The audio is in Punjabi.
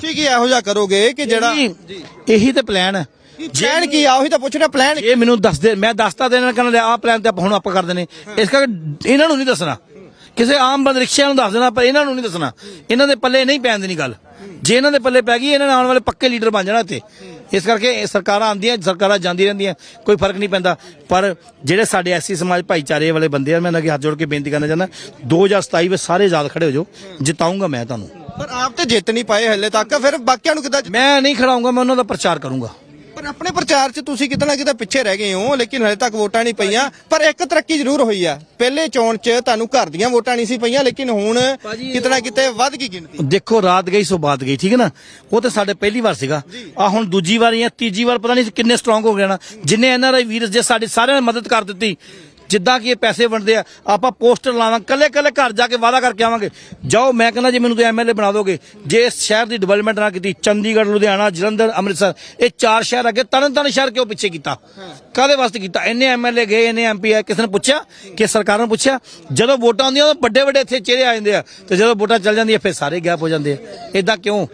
ਤੁਸੀਂ ਕੀ ਇਹੋ ਜਿਹਾ ਕਰੋਗੇ ਕਿ ਜਿਹੜਾ ਇਹੀ- ਇਹੀ ਤੇ ਪਲਾਨ ਹੈ। ਪਲਾਨ ਕੀ ਆ? ਉਹੀ ਤਾਂ ਪੁੱਛ ਰਿਹਾ ਪਲਾਨ ਇਹ ਮੈਨੂੰ ਦੱਸ ਦੇ ਮੈਂ ਦੱਸਤਾ ਦੇਣਾ ਕਹਿੰਦਾ ਆਹ ਪਲਾਨ ਤੇ ਆਪਾਂ ਹੁਣ ਆਪਾਂ ਕਰਦੇ ਨੇ ਇਸ ਕਰਕੇ ਇਹਨਾਂ ਨੂੰ ਨਹੀਂ ਦੱਸਣਾ। ਕਿਸੇ ਆਮ ਬੰਦ ਰਿਕਸ਼ਿਆਂ ਨੂੰ ਦੱਸ ਦੇਣਾ ਪਰ ਇਹਨਾਂ ਨੂੰ ਨਹੀਂ ਦੱਸਣਾ। ਇਹਨਾਂ ਦੇ ਪੱਲੇ ਨਹੀਂ ਪੈਣ ਦੇਣੀ ਗੱਲ। ਜੇ ਇਹਨਾਂ ਦੇ ਪੱਲੇ ਪੈ ਗਈ ਇਹਨਾਂ ਨੇ ਆਉਣ ਵਾਲੇ ਪੱਕੇ ਲੀਡਰ ਬਣ ਜਾਣਾ ਇੱਥੇ। ਇਸ ਕਰਕੇ ਸਰਕਾਰਾਂ ਆਉਂਦੀਆਂ ਸਰਕਾਰਾਂ ਜਾਂਦੀਆਂ ਰਹਿੰਦੀਆਂ ਕੋਈ ਫ਼ਰਕ ਨਹੀਂ ਪੈਂਦਾ। ਪਰ ਜਿਹੜੇ ਸਾਡੇ ਐਸੀ ਸਮਾਜ ਭਾਈਚਾਰੇ ਵਾਲੇ ਬੰਦੇ ਆ ਮੈਂ ਇਹਨਾਂ ਅੱਗੇ ਹੱਥ ਜੋੜ ਕੇ ਬੇਨਤੀ ਕਰਨਾ ਚਾਹੁੰਦਾ 2027 ਵਿੱਚ ਸਾਰੇ ਆਜ਼ਾਦ ਖੜੇ ਹੋ ਜਾਓ। ਜਿਤਾਉਂਗਾ ਮੈਂ ਤੁਹਾਨੂੰ। ਪਰ ਆਪ ਤੇ ਜਿੱਤ ਨਹੀਂ ਪਾਏ ਹਲੇ ਤੱਕ ਫਿਰ ਬਾਕੀਆਂ ਨੂੰ ਕਿੱਦਾਂ ਮੈਂ ਨਹੀਂ ਖੜਾਉਂਗਾ ਮੈਂ ਉਹਨਾਂ ਦਾ ਪ੍ਰਚਾਰ ਕਰੂੰਗਾ। ਪਰ ਆਪਣੇ ਪ੍ਰਚਾਰ 'ਚ ਤੁਸੀਂ ਕਿਤੇ ਨਾ ਕਿਤੇ ਪਿੱਛੇ ਰਹਿ ਗਏ ਹੋ ਲੇਕਿਨ ਹਲੇ ਤੱਕ ਵੋਟਾਂ ਨਹੀਂ ਪਈਆਂ। ਪਰ ਇੱਕ ਤਰੱਕੀ ਜ਼ਰੂਰ ਹੋਈ ਆ। ਪਹਿਲੇ ਚੋਣ 'ਚ ਤੁਹਾਨੂੰ ਘਰ ਦੀਆਂ ਵੋਟਾਂ ਨਹੀਂ ਸੀ ਪਈਆਂ ਲੇਕਿਨ ਹੁਣ ਕਿਤੇ ਨਾ ਕਿਤੇ ਵੱਧ ਗਈ ਗਿਣਤੀ। ਦੇਖੋ ਰਾਤ ਗਈ ਸੋ ਬਾਤ ਗਈ ਠੀਕ ਹੈ ਨਾ? ਉਹ ਤੇ ਸਾਡੇ ਪਹਿਲੀ ਵਾਰ ਸੀਗਾ। ਆ ਹੁਣ ਦੂਜੀ ਵਾਰ ਜਾਂ ਤੀਜੀ ਵਾਰ ਪਤਾ ਨਹੀਂ ਕਿੰਨੇ ਸਟਰੋਂਗ ਹੋ ਗਏ ਨਾ। ਜਿੰਨੇ ਐਨਆਰਆਈ ਵੀਰ ਜੇ ਸਾਡੇ ਸਾਰਿਆਂ ਨੇ ਮਦਦ ਕਰ ਦਿੱਤੀ। ਜਿੱਦਾਂ ਕਿ ਇਹ ਪੈਸੇ ਵੰਡਦੇ ਆ, ਆਪਾਂ ਪੋਸਟਰ ਲਾਵਾਂ ਕੱਲੇ ਕੱਲੇ ਘਰ ਜਾ ਕੇ ਵਾਅਦਾ ਕਰਕੇ ਆਵਾਂਗੇ। ਜਾਓ, ਮੈਂ ਕਹਿੰਦਾ ਜੇ ਮੈਨੂੰ ਤੁਸੀਂ ਐਮਐਲਏ ਬਣਾ ਦੋਗੇ। ਜੇ ਇਸ ਸ਼ਹਿਰ ਦੀ ਡਿਵੈਲਪਮੈਂਟ ਨਾ ਕੀਤੀ, ਚੰਡੀਗੜ੍ਹ, ਲੁਧਿਆਣਾ, ਜਲੰਧਰ, ਅੰਮ੍ਰਿਤਸਰ, ਇਹ ਚਾਰ ਸ਼ਹਿਰ ਅੱਗੇ ਤਰਨ ਤਾਰਨ ਸ਼ਹਿਰ ਕਿਉਂ ਪਿੱਛੇ ਕੀਤਾ? ਕਾਦੇ ਵਾਸਤੇ ਕੀਤਾ? ਇੰਨੇ ਐਮਐਲਏ ਗਏ, ਇੰਨੇ ਐਮਪੀ ਆਏ, ਕਿਸੇ ਨੇ ਪੁੱਛਿਆ? ਕਿ ਸਰਕਾਰ ਨੇ ਪੁੱਛਿਆ? ਜਦੋਂ ਵੋਟਾਂ ਆਉਂਦੀਆਂ, ਉਦੋਂ ਵੱਡੇ ਵੱਡੇ ਇੱਥੇ ਚਿਹਰੇ ਆ ਜਾਂਦੇ ਆ। ਤੇ ਜਦੋਂ ਵੋਟਾਂ ਚੱਲ ਜਾਂਦੀਆਂ, ਫਿਰ ਸਾਰੇ ਗੈਪ ਹੋ ਜਾਂਦੇ ਆ। ਇਦਾਂ ਕਿਉਂ?